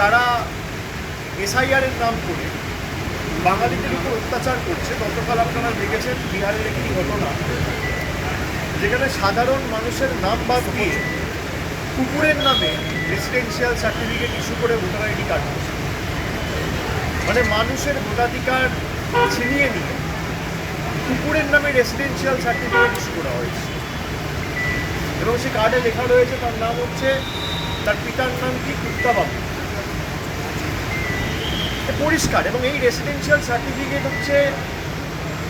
যারা এসআইআর এর নাম করে বাঙালিদের উপর অত্যাচার করছে, গতকাল আপনারা দেখেছেন বিহারের একটি ঘটনা। যেখানে সাধারণ মানুষের নাম বাদ দিয়ে কুকুরের নামে রেসিডেন্সিয়াল সার্টিফিকেট ইস্যু করে ভোটার আইডি কার্ড মানে মানুষের ভোটাধিকার ছিনিয়ে নিয়ে কুকুরের নামে রেসিডেন্সিয়াল সার্টিফিকেট ইস্যু করা হয়েছে। এবং সে কার্ডে লেখা রয়েছে, তার নাম হচ্ছে, তার পিতার নাম কি? কুত্তাবাবু পরিষ্কার এবং এই রেসিডেন্সিয়াল সার্টিফিকেট হচ্ছে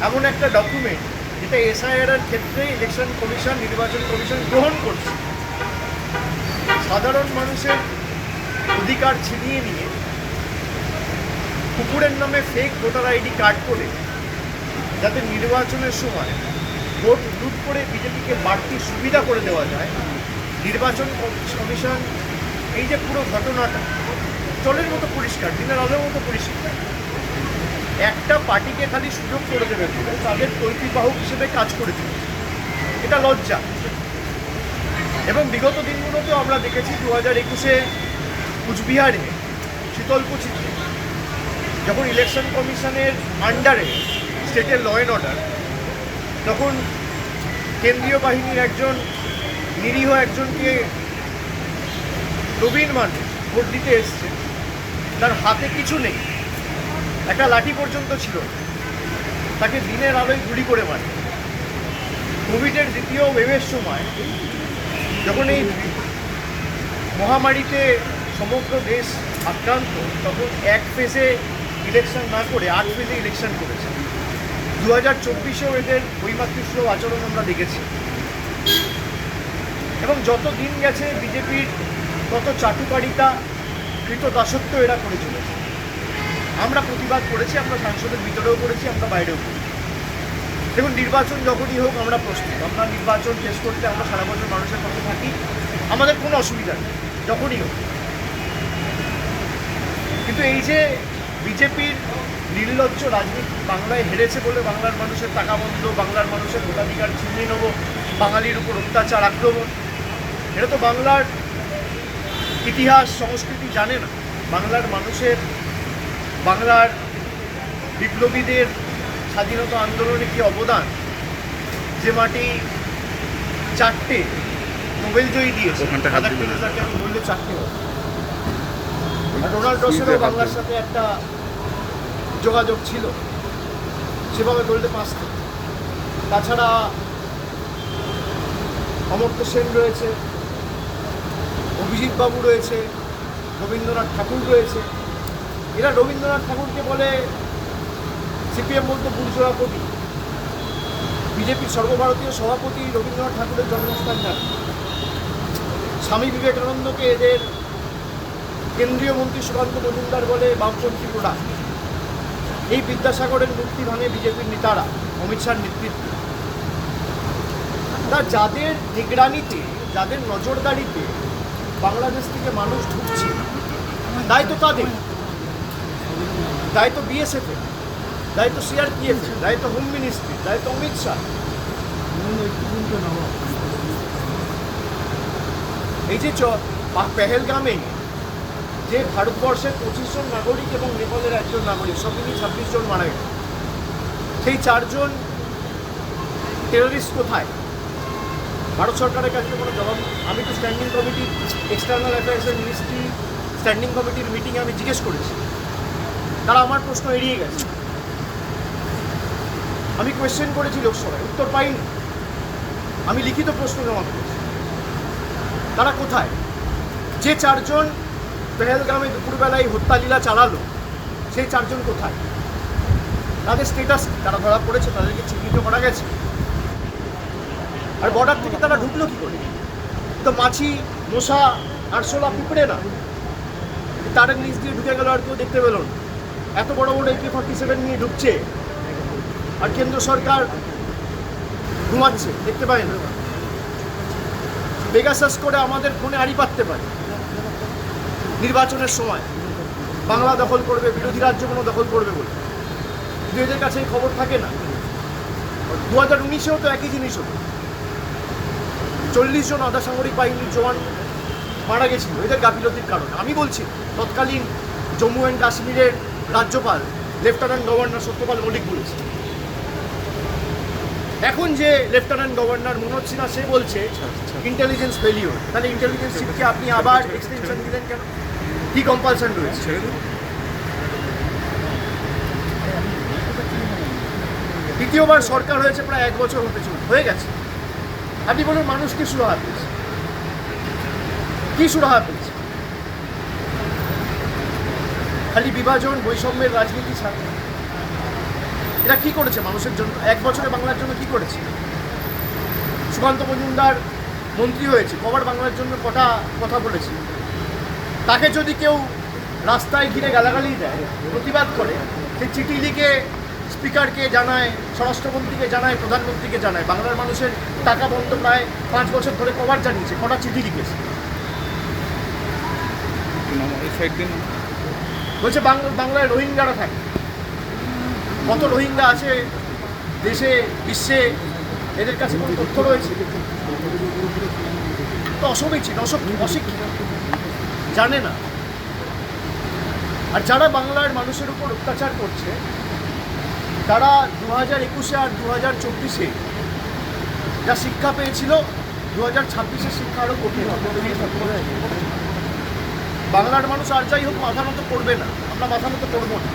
এমন একটা ডকুমেন্ট যেটা এসআইআর ক্ষেত্রে ইলেকশন কমিশন নির্বাচন কমিশন গ্রহণ করছে। সাধারণ মানুষের অধিকার ছিনিয়ে নিয়ে কুকুরের নামে ফেক ভোটার আইডি কার্ড করে যাতে নির্বাচনের সময় ভোট লুট করে বিজেপিকে বাড়তি সুবিধা করে দেওয়া যায়, নির্বাচন কমিশন এই যে পুরো ঘটনাটা জলের মতো পরিষ্কার, দিনের আলোর মতো পরিষ্কার। একটা পার্টিকে খালি সুযোগ করে দেবে বলে তাদের তৈরিবাহক হিসেবে কাজ করে দিবে এটা লজ্জা। এবং বিগত দিনগুলোতেও আমরা দেখেছি দু হাজার একুশে কুচবিহারে শীতলকুচিতে যখন ইলেকশন কমিশনের আন্ডারে স্টেটের ল অ্যান্ড অর্ডার তখন কেন্দ্রীয় বাহিনীর একজন নিরীহ একজনকে প্রবীণ মানুষ ভোট দিতে এসছে। তার হাতে কিছু নেই। একটা লাঠি পর্যন্ত ছিল। তাকে দিনের আলোয় গুলি করে মারে। কোভিডের দ্বিতীয় ওয়েভের সময় যখন এই মহামারীতে সমগ্র দেশ আক্রান্ত, তখন এক ফেজে ইলেকশন না করে আট ফেজে ইলেকশন করেছে। দু হাজার চব্বিশেও এদের বৈমাতৃষ্য আচরণ আমরা দেখেছি। এবং যত দিন গেছে, বিজেপির তত চাটুকারিতা কৃত দাসত্ব এরা করে চলেছে আমরা প্রতিবাদ করেছি, আমরা সংসদের ভিতরেও করেছি, আমরা বাইরেও করেছি। দেখুন, নির্বাচন যখনই হোক, আমরা প্রস্তুত। আমরা নির্বাচন শেষ করতে আমরা সারা বছর মানুষের পাশে থাকি, আমাদের কোনো অসুবিধা নেই, যখনই হোক। কিন্তু এই যে বিজেপির নির্লজ্জ রাজনীতি বাংলায় হেরেছে বলে বাংলার মানুষের টাকা বন্ধ, বাংলার মানুষের ভোটাধিকার ছিনিয়ে নেব, বাঙালির উপর অত্যাচার আক্রমণ, এটা তো বাংলার ইতিহাস সংস্কৃতি জানে না। বাংলার মানুষের বাংলার বিপ্লবীদের স্বাধীনতা আন্দোলনে কি অবদান? যে মাটি চারটে নোবেল জয়ী দিয়েছে। আমি বললে চারটে ডোনাল্ড রসেরও বাংলার সাথে একটা যোগাযোগ ছিল। সেভাবে বললে পাঁচটা তাছাড়া অমর্ত্য সেন রয়েছে। অভিজিৎ বাবু রয়েছে, রবীন্দ্রনাথ ঠাকুর রয়েছে। এরা রবীন্দ্রনাথ ঠাকুরকে বলে সিপিএম বলতো বুর্জোয়া কবি বিজেপির সর্বভারতীয় সভাপতি রবীন্দ্রনাথ ঠাকুরের জন্মস্থান যান স্বামী বিবেকানন্দকে এদের কেন্দ্রীয় মন্ত্রী সুকান্ত মজুমদার বলে বামপন্থী প্রোডাক্ট এই বিদ্যাসাগরের মূর্তি ভাঙে বিজেপির নেতারা, অমিত শাহর নেতৃত্বে। তা যাদের নিগরানিতে যাদের নজরদারিতে বাংলাদেশ থেকে মানুষ ঢুকছে। দায়িত্ব তাদের। দায়িত্ব বিএসএফ দায়িত্ব সিআরপিএফ দায়িত্ব হোম মিনিস্ট্রি দায়িত্ব অমিত শাহ। এই যে পেহেলগামে যে ভারতবর্ষের পঁচিশ জন নাগরিক এবং নেপালের একজন নাগরিক, সব মিলিয়ে ছাব্বিশ জন মারা গেছে। সেই চারজন টেররিস্ট কোথায়? ভারত সরকারের কাছে কোনো জবাব আমি তো স্ট্যান্ডিং কমিটির এক্সটার্নাল অ্যাফেয়ার্সের মিনিস্ট্রি স্ট্যান্ডিং কমিটির মিটিংয়ে আমি জিজ্ঞেস করেছি। তারা আমার প্রশ্ন এড়িয়ে গেছে। আমি কোয়েশ্চেন করেছি লোকসভায়, উত্তর পাইনি। আমি লিখিত প্রশ্ন জমা করেছি। তারা কোথায়? যে চারজন পেহেলগ্রামে দুপুরবেলায় হত্যালীলা চালালো, সেই চারজন কোথায়? তাদের স্টেটাস তারা ধরা পড়েছে, তাদেরকে চিহ্নিত করা গেছে? আর বর্ডার থেকে তারা ঢুকলো কি করে? তো মাছি, মশা আরশোলা পিঁপড়ে না? তারের নিচ দিয়ে ঢুকে গেল আর কেউ দেখতে পেল না। এত বড় বড় একে ফর্টি সেভেন নিয়ে ঢুকছে আর কেন্দ্র সরকার ঘুমাচ্ছে, দেখতে পায় না। পেগাসাস করে আমাদের ফোনে আড়ি পাততে পারে। নির্বাচনের সময়। বাংলা দখল করবে, বিরোধী রাজ্যগুলো দখল করবে বলে। কিন্তু এদের কাছে এই খবর থাকে না। দু হাজার উনিশেও তো একই জিনিস হতো চল্লিশ জন আধা সামরিক বাহিনীর জওয়ান মারা গেছিল এদের গাফিলতির কারণে। আমি বলছি তৎকালীন জম্মু অ্যান্ড কাশ্মীরের রাজ্যপাল লেফটেন্যান্ট গভর্নর সত্যপাল মল্লিক বলেছে এখন যে লেফটেন্যান্ট গভর্নর মনোজ সিনহা সে বলছে ইন্টেলিজেন্স ফেলিওর তাহলে ইন্টেলিজেন্স চিফকে আপনি আবার এক্সটেনশন দিলেন কেন? কি কম্পালশন রয়েছে? দ্বিতীয়বার সরকার হয়েছে প্রায় এক বছর হতে চল হয়ে গেছে। আপনি বলুন মানুষ কি সুরাহা পেয়েছে কি সুরাহা পেয়েছে খালি বিভাজন, বৈষম্যের রাজনীতি ছাড়া। এরা কি করেছে মানুষের জন্য? এক বছরে বাংলার জন্য কি করেছে? সুকান্ত মজুমদার মন্ত্রী হয়েছে, কবার বাংলার জন্য কটা কথা বলেছে? তাকে যদি কেউ রাস্তায় ঘিরে গালাগালি দেয়, প্রতিবাদ করে, সে চিঠি লিখে স্পিকারকে জানায়, স্বরাষ্ট্রমন্ত্রীকে জানায়, প্রধানমন্ত্রীকে জানায়, বাংলার মানুষের টাকা বন্ধ প্রায় পাঁচ বছর ধরে কবার জানিয়েছে, কটা চিঠি লিখেছে? বলছে বাংলায় রোহিঙ্গারা থাকে। কত রোহিঙ্গা আছে দেশে, বিশ্বে? এদের কাছে কোনো তথ্য রয়েছে? তো অসমীচীন অসক- অশিক্ষিত। জানে না। আর যারা বাংলার মানুষের উপর অত্যাচার করছে তারা দু হাজার একুশে আর দু হাজার চব্বিশে যা শিক্ষা পেয়েছিল দু হাজার ছাব্বিশে শিক্ষা আরও কঠিন বাংলার মানুষ আর যাই হোক, মাথা মতো করবে না। আমরা মাথা মতো করব না।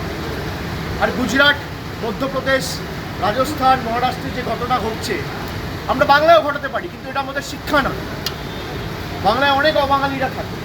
আর গুজরাট, মধ্যপ্রদেশ, রাজস্থান, মহারাষ্ট্রে যে ঘটনা ঘটছে, আমরা বাংলায়ও ঘটাতে পারি, কিন্তু এটা আমাদের শিক্ষা না বাংলায় অনেক অবাঙালিরা থাকে।